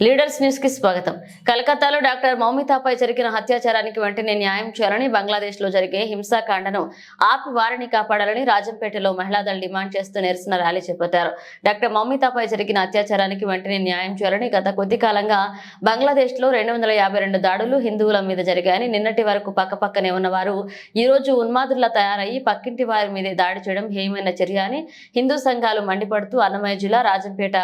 Leaders న్యూస్కి స్వాగతం. కలకత్తాలో డాక్టర్ మౌమితాపై జరిగిన అత్యాచారానికి వెంటనే న్యాయం చేయాలని బంగ్లాదేశ్లో జరిగే హింసాకాండను ఆపి వారిని కాపాడాలని రాజంపేటలో మహిళాదళ డిమాండ్ చేస్తూ నిరసన ర్యాలీ చేపట్టారు. డాక్టర్ మౌమితాపై జరిగిన అత్యాచారానికి వెంటనే న్యాయం చేయాలని గత కొద్ది కాలంగా బంగ్లాదేశ్లో రెండు వందల యాభై రెండు దాడులు హిందువుల మీద జరిగాయని నిన్నటి వరకు పక్కపక్కనే ఉన్నవారు ఈ రోజు ఉన్మాదుల్లా తయారయ్యి పక్కింటి వారి మీదే దాడి చేయడం హేయమైన చర్య అని హిందూ సంఘాలు మండిపడుతూ అన్నమయ్య జిల్లా రాజంపేట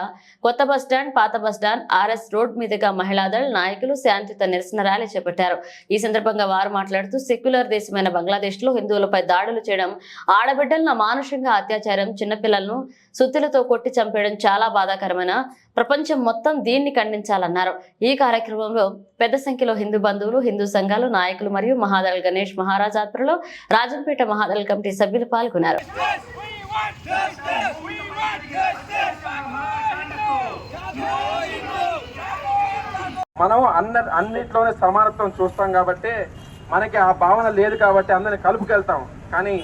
కొత్త బస్టాండ్ పాత బస్టాండ్ ఆర్ఎస్ రోడ్ మీదుగా మహిళాదళ నాయకులు శాంతియుత నిరసన ర్యాలీ చేపట్టారు. ఈ సందర్భంగా వారు మాట్లాడుతూ సెక్యులర్ దేశమైన బంగ్లాదేశ్లో హిందువులపై దాడులు చేయడం ఆడబిడ్డలను మానుషంగా అత్యాచారం చిన్నపిల్లలను సుత్తులతో కొట్టి చంపేయడం చాలా బాధాకరమైన ప్రపంచం మొత్తం దీన్ని ఖండించాలన్నారు. ఈ కార్యక్రమంలో పెద్ద సంఖ్యలో హిందూ బంధువులు హిందూ సంఘాలు నాయకులు మరియు మహాదళ గణేష్ మహారాజ్ ఆధ్వర్యంలో రాజంపేట మహాదళ్ కమిటీ సభ్యులు పాల్గొన్నారు. మనం అన్న అన్నిట్లోనే సమానత్వం చూస్తాం కాబట్టి మనకి ఆ భావన లేదు కాబట్టి అందరిని కలుపుకెళ్తాం. కానీ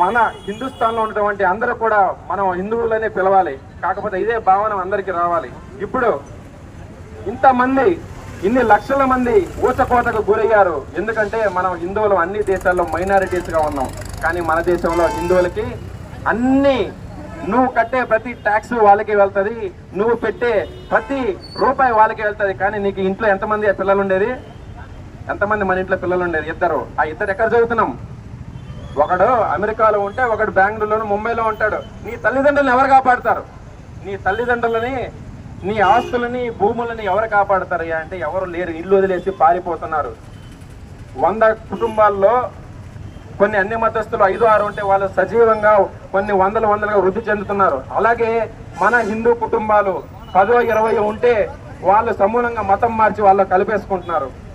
మన హిందుస్థాన్లో ఉన్నటువంటి అందరూ కూడా మనం హిందువులనే పిలవాలి. కాకపోతే ఇదే భావన అందరికీ రావాలి. ఇప్పుడు ఇంతమంది ఇన్ని లక్షల మంది ఊచకోతకు గురయ్యారు. ఎందుకంటే మనం హిందువులు అన్ని దేశాల్లో మైనారిటీస్గా ఉన్నాం. కానీ మన దేశంలో హిందువులకి అన్ని నువ్వు కట్టే ప్రతి ట్యాక్స్ వాళ్ళకి వెళ్తుంది నువ్వు పెట్టే ప్రతి రూపాయి వాళ్ళకి వెళ్తుంది. కానీ నీకు ఇంట్లో ఎంతమంది పిల్లలు ఉండేది ఎంతమంది మన ఇంట్లో పిల్లలు ఉండేది ఇద్దరు. ఆ ఇద్దరు ఎక్కడ చదువుతున్నాం? ఒకడు అమెరికాలో ఉంటే ఒకడు బెంగళూరులోను ముంబైలో ఉంటాడు. నీ తల్లిదండ్రులను ఎవరు కాపాడతారు? నీ తల్లిదండ్రులని నీ ఆస్తులని భూములని ఎవరు కాపాడతారు అంటే ఎవరు లేరు. ఇల్లు వదిలేసి పారిపోతున్నారు. వంద కుటుంబాల్లో కొన్ని అన్ని మతస్థులు ఐదు ఆరు ఉంటే వాళ్ళు సజీవంగా కొన్ని వందల వందలుగా వృద్ధి చెందుతున్నారు. అలాగే మన హిందూ కుటుంబాలు పదో ఇరవై ఉంటే వాళ్ళు సమూలంగా మతం మార్చి వాళ్ళు కలిపేసుకుంటున్నారు.